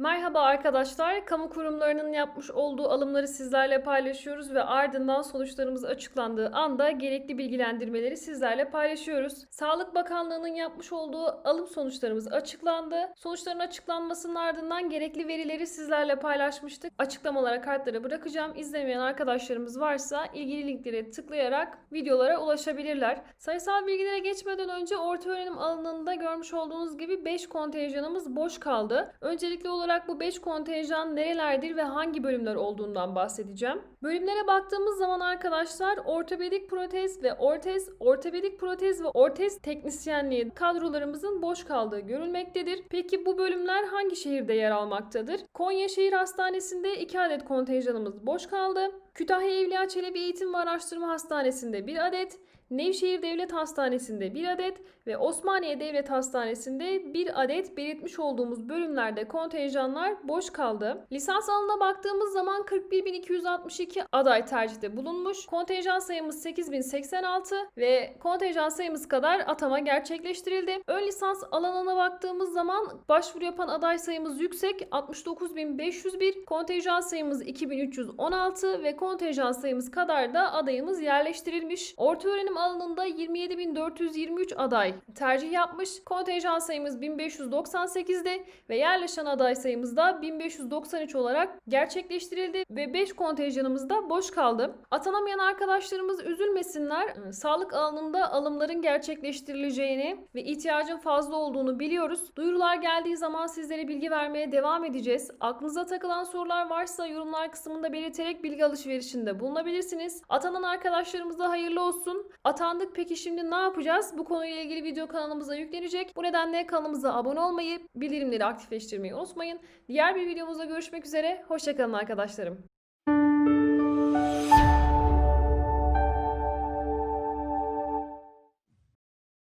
Merhaba arkadaşlar. Kamu kurumlarının yapmış olduğu alımları sizlerle paylaşıyoruz ve ardından sonuçlarımız açıklandığı anda gerekli bilgilendirmeleri sizlerle paylaşıyoruz. Sağlık Bakanlığı'nın yapmış olduğu alım sonuçlarımız açıklandı. Sonuçların açıklanmasının ardından gerekli verileri sizlerle paylaşmıştık. Açıklamalara kartları bırakacağım. İzlemeyen arkadaşlarımız varsa ilgili linklere tıklayarak videolara ulaşabilirler. Sayısal bilgilere geçmeden önce orta öğrenim alanında görmüş olduğunuz gibi 5 kontenjanımız boş kaldı. Öncelikli olarak bu 5 kontenjan nerelerdir ve hangi bölümler olduğundan bahsedeceğim. Bölümlere baktığımız zaman arkadaşlar ortopedik protez ve ortez, ortopedik protez ve ortez teknisyenliği kadrolarımızın boş kaldığı görülmektedir. Peki bu bölümler hangi şehirde yer almaktadır? Konya Şehir Hastanesi'nde 2 adet kontenjanımız boş kaldı. Kütahya Evliya Çelebi Eğitim ve Araştırma Hastanesi'nde 1 adet, Nevşehir Devlet Hastanesi'nde 1 adet ve Osmaniye Devlet Hastanesi'nde 1 adet belirtmiş olduğumuz bölümlerde kontenjanlar boş kaldı. Lisans alanına baktığımız zaman 41.262 aday tercihte bulunmuş. Kontenjan sayımız 8086 ve kontenjan sayımız kadar atama gerçekleştirildi. Ön lisans alanına baktığımız zaman başvuru yapan aday sayımız yüksek 69.501, kontenjan sayımız 2316 ve kontenjan sayımız kadar da adayımız yerleştirilmiş. Orta öğrenim alanında 27.423 aday tercih yapmış. Kontenjan sayımız 1598'de ve yerleşen aday sayımız da 1593 olarak gerçekleştirildi ve 5 kontenjanımız da boş kaldı. Atanamayan arkadaşlarımız üzülmesinler. Sağlık alanında alımların gerçekleştirileceğini ve ihtiyacın fazla olduğunu biliyoruz. Duyurular geldiği zaman sizlere bilgi vermeye devam edeceğiz. Aklınıza takılan sorular varsa yorumlar kısmında belirterek bilgi alışverişinde bulunabilirsiniz. Atanan arkadaşlarımıza hayırlı olsun. Atandık peki şimdi ne yapacağız? Bu konuyla ilgili video kanalımıza yüklenecek. Bu nedenle kanalımıza abone olmayı, bildirimleri aktifleştirmeyi unutmayın. Diğer bir videomuzda görüşmek üzere. Hoşçakalın arkadaşlarım.